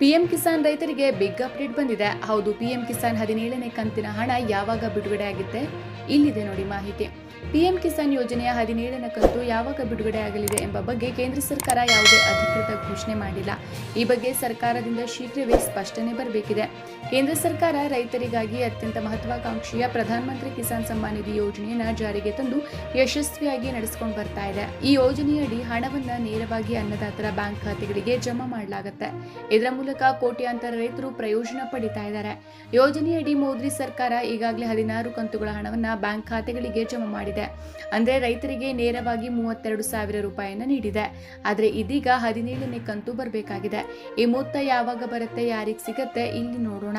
PM Kisan ರೈತರಿಗೆ big update ಬಂದಿದೆ. ಹೌದು, ಪಿಎಂ ಕಿಸಾನ್ ಹದಿನೇಳನೇ ಕಂತಿನ ಹಣ ಯಾವಾಗ ಬಿಡುಗಡೆ ಆಗುತ್ತೆ? ಇಲ್ಲಿದೆ ನೋಡಿ ಮಾಹಿತಿ. ಪಿಎಂ ಕಿಸಾನ್ ಯೋಜನೆಯ ಹದಿನೇಳನೇ ಕಂತು ಯಾವಾಗ ಬಿಡುಗಡೆ ಆಗಲಿದೆ ಎಂಬ ಬಗ್ಗೆ ಕೇಂದ್ರ ಸರ್ಕಾರ ಯಾವುದೇ ಅಧಿಕೃತ ಘೋಷಣೆ ಮಾಡಿಲ್ಲ. ಈ ಬಗ್ಗೆ ಸರ್ಕಾರದಿಂದ ಶೀಘ್ರವೇ ಸ್ಪಷ್ಟನೆ ಬರಬೇಕಿದೆ. ಕೇಂದ್ರ ಸರ್ಕಾರ ರೈತರಿಗಾಗಿ ಅತ್ಯಂತ ಮಹತ್ವಾಕಾಂಕ್ಷೆಯ ಪ್ರಧಾನಮಂತ್ರಿ ಕಿಸಾನ್ ಸಮ್ಮಾನ್ ನಿಧಿ ಯೋಜನೆಯನ್ನು ಜಾರಿಗೆ ತಂದು ಯಶಸ್ವಿಯಾಗಿ ನಡೆಸಿಕೊಂಡು ಬರ್ತಾ ಇದೆ. ಈ ಯೋಜನೆಯಡಿ ಹಣವನ್ನು ನೇರವಾಗಿ ಅನ್ನದಾತರ ಬ್ಯಾಂಕ್ ಖಾತೆಗಳಿಗೆ ಜಮಾ ಮಾಡಲಾಗುತ್ತೆ. ಇದರ ಮೂಲಕ ಕೋಟ್ಯಾಂತರ ರೈತರು ಪ್ರಯೋಜನ ಪಡಿತಾ ಇದ್ದಾರೆ. ಯೋಜನೆಯಡಿ ಮೋದಿ ಸರ್ಕಾರ ಈಗಾಗಲೇ ಹದಿನಾರು ಕಂತುಗಳ ಹಣವನ್ನ ಬ್ಯಾಂಕ್ ಖಾತೆಗಳಿಗೆ ಜಮಾ ಮಾಡಿದೆ. ಅಂದ್ರೆ ರೈತರಿಗೆ ನೇರವಾಗಿ ಮೂವತ್ತೆರಡು ಸಾವಿರ ರೂಪಾಯಿಯನ್ನು ನೀಡಿದೆ. ಆದರೆ ಇದೀಗ ಹದಿನೇಳನೇ ಕಂತು ಬರಬೇಕಾಗಿದೆ. ಈ ಮೊತ್ತ ಯಾವಾಗ ಬರುತ್ತೆ, ಯಾರಿಗೆ ಸಿಗತ್ತೆ, ಇಲ್ಲಿ ನೋಡೋಣ.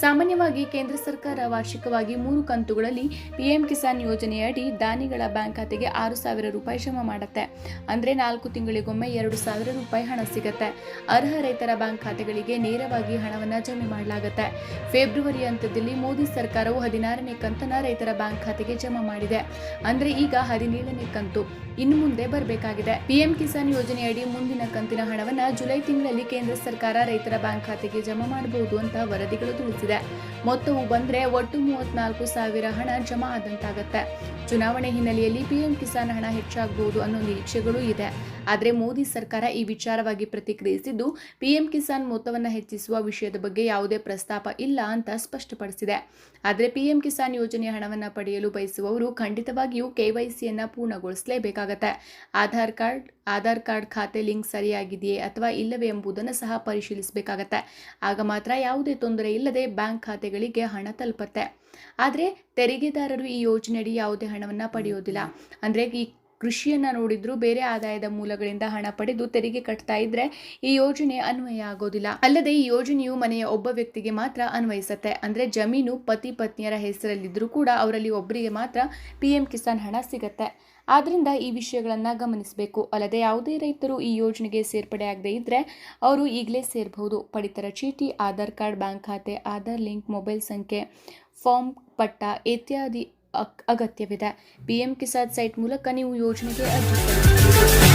ಸಾಮಾನ್ಯವಾಗಿ ಕೇಂದ್ರ ಸರ್ಕಾರ ವಾರ್ಷಿಕವಾಗಿ ಮೂರು ಕಂತುಗಳಲ್ಲಿ ಪಿಎಂ ಕಿಸಾನ್ ಯೋಜನೆಯಡಿ ದಾನಿಗಳ ಬ್ಯಾಂಕ್ ಖಾತೆಗೆ ಆರು ಸಾವಿರ ರೂಪಾಯಿ ಜಮಾ ಮಾಡುತ್ತೆ. ಅಂದ್ರೆ ನಾಲ್ಕು ತಿಂಗಳಿಗೊಮ್ಮೆ ಎರಡು ಸಾವಿರ ರೂಪಾಯಿ ಹಣ ಸಿಗುತ್ತೆ. ಅರ್ಹ ರೈತರ ಬ್ಯಾಂಕ್ ಖಾತೆಗಳಿಗೆ ನೇರವಾಗಿ ಹಣವನ್ನು ಜಮೆ ಮಾಡಲಾಗುತ್ತೆ. ಫೆಬ್ರವರಿ ಹಂತದಲ್ಲಿ ಮೋದಿ ಸರ್ಕಾರವು ಹದಿನಾರನೇ ಕಂತನ ರೈತರ ಬ್ಯಾಂಕ್ ಖಾತೆಗೆ ಜಮಾ ಮಾಡಿದೆ. ಅಂದ್ರೆ ಈಗ ಹದಿನೇಳನೇ ಕಂತು. ಇನ್ನು ಮುಂದೆ ಬರಬೇಕಾಗಿದೆ. ಪಿಎಂ ಕಿಸಾನ್ ಯೋಜನೆಯಡಿ ಮುಂದಿನ ಕಂತಿನ ಹಣವನ್ನು ಜುಲೈ ತಿಂಗಳಲ್ಲಿ ಕೇಂದ್ರ ಸರ್ಕಾರ ರೈತರ ಬ್ಯಾಂಕ್ ಖಾತೆಗೆ ಜಮಾ ಮಾಡಬಹುದು ಅಂತ ವರದಿಗಳು ತಿಳಿಸಿದೆ. ಮೊತ್ತವು ಬಂದ್ರೆ ಒಟ್ಟು ಮೂವತ್ನಾಲ್ಕು ಸಾವಿರ ಹಣ ಜಮಾ ಆದಂತಾಗತ್ತೆ. ಚುನಾವಣೆ ಹಿನ್ನೆಲೆಯಲ್ಲಿ ಪಿಎಂ ಕಿಸಾನ್ ಹಣ ಹೆಚ್ಚಾಗಬಹುದು ಅನ್ನೋ ನಿರೀಕ್ಷೆಗಳು ಇದೆ. ಆದರೆ ಮೋದಿ ಸರ್ಕಾರ ಈ ವಿಚಾರವಾಗಿ ಪ್ರತಿಕ್ರಿಯಿಸಿದ್ದು, ಪಿಎಂ ಕಿಸಾನ್ ಮೊತ್ತವನ್ನು ಹೆಚ್ಚಿಸುವ ವಿಷಯದ ಬಗ್ಗೆ ಯಾವುದೇ ಪ್ರಸ್ತಾಪ ಇಲ್ಲ ಅಂತ ಸ್ಪಷ್ಟಪಡಿಸಿದೆ. ಆದರೆ ಪಿಎಂ ಕಿಸಾನ್ ಯೋಜನೆಯ ಹಣವನ್ನು ಪಡೆಯಲು ಬಯಸುವವರು ಖಂಡಿತವಾಗಿಯೂ ಕೆವೈಸಿಯನ್ನು ಪೂರ್ಣಗೊಳಿಸಲೇಬೇಕಾಗತ್ತೆ. ಆಧಾರ್ ಕಾರ್ಡ್ ಆಧಾರ್ ಕಾರ್ಡ್ ಖಾತೆ ಲಿಂಕ್ ಸರಿಯಾಗಿದೆಯೇ ಅಥವಾ ಇಲ್ಲವೇ ಎಂಬುದನ್ನು ಸಹ ಪರಿಶೀಲಿಸಬೇಕಾಗತ್ತೆ. ಆಗ ಮಾತ್ರ ಯಾವುದೇ ತೊಂದರೆ ಇಲ್ಲದೆ ಬ್ಯಾಂಕ್ ಖಾತೆಗಳಿಗೆ ಹಣ ತಲುಪತ್ತೆ. ಆದರೆ ತೆರಿಗೆದಾರರು ಈ ಯೋಜನೆಯಡಿ ಯಾವುದೇ ಹಣವನ್ನು ಪಡೆಯೋದಿಲ್ಲ. ಅಂದರೆ ಈ ಕೃಷಿಯನ್ನ ನೋಡಿದ್ರು ಬೇರೆ ಆದಾಯದ ಮೂಲಗಳಿಂದ ಹಣ ಪಡೆದು ತೆರಿಗೆ ಕಟ್ತಾ ಇದ್ರೆ ಈ ಯೋಜನೆ ಅನ್ವಯ ಆಗೋದಿಲ್ಲ. ಅಲ್ಲದೆ ಈ ಯೋಜನೆಯು ಮನೆಯ ಒಬ್ಬ ವ್ಯಕ್ತಿಗೆ ಮಾತ್ರ ಅನ್ವಯಿಸುತ್ತೆ. ಅಂದ್ರೆ ಜಮೀನು ಪತಿ ಪತ್ನಿಯರ ಹೆಸರಲ್ಲಿದ್ದರೂ ಕೂಡ ಅವರಲ್ಲಿ ಒಬ್ಬರಿಗೆ ಮಾತ್ರ ಪಿ ಎಂ ಕಿಸಾನ್ ಹಣ ಸಿಗತ್ತೆ. ಆದ್ರಿಂದ ಈ ವಿಷಯಗಳನ್ನು ಗಮನಿಸಬೇಕು. ಅಲ್ಲದೆ ಯಾವುದೇ ರೈತರು ಈ ಯೋಜನೆಗೆ ಸೇರ್ಪಡೆ ಆಗದೆ ಇದ್ರೆ ಅವರು ಈಗಲೇ ಸೇರಬಹುದು. ಪಡಿತರ ಚೀಟಿ, ಆಧಾರ್ ಕಾರ್ಡ್, ಬ್ಯಾಂಕ್ ಖಾತೆ, ಆಧಾರ್ ಲಿಂಕ್, ಮೊಬೈಲ್ ಸಂಖ್ಯೆ, ಫಾರ್ಮ್ ಪಟ್ಟ ಇತ್ಯಾದಿ ಅಗತ್ಯವಿದೆ. ಪಿಎಂ ಕಿಸಾನ್ ಸೈಟ್ ಮೂಲಕ ನೀವು ಯೋಜನೆಗೆ ಅರ್ಜಿ ಸಲ್ಲಿಸಬಹುದು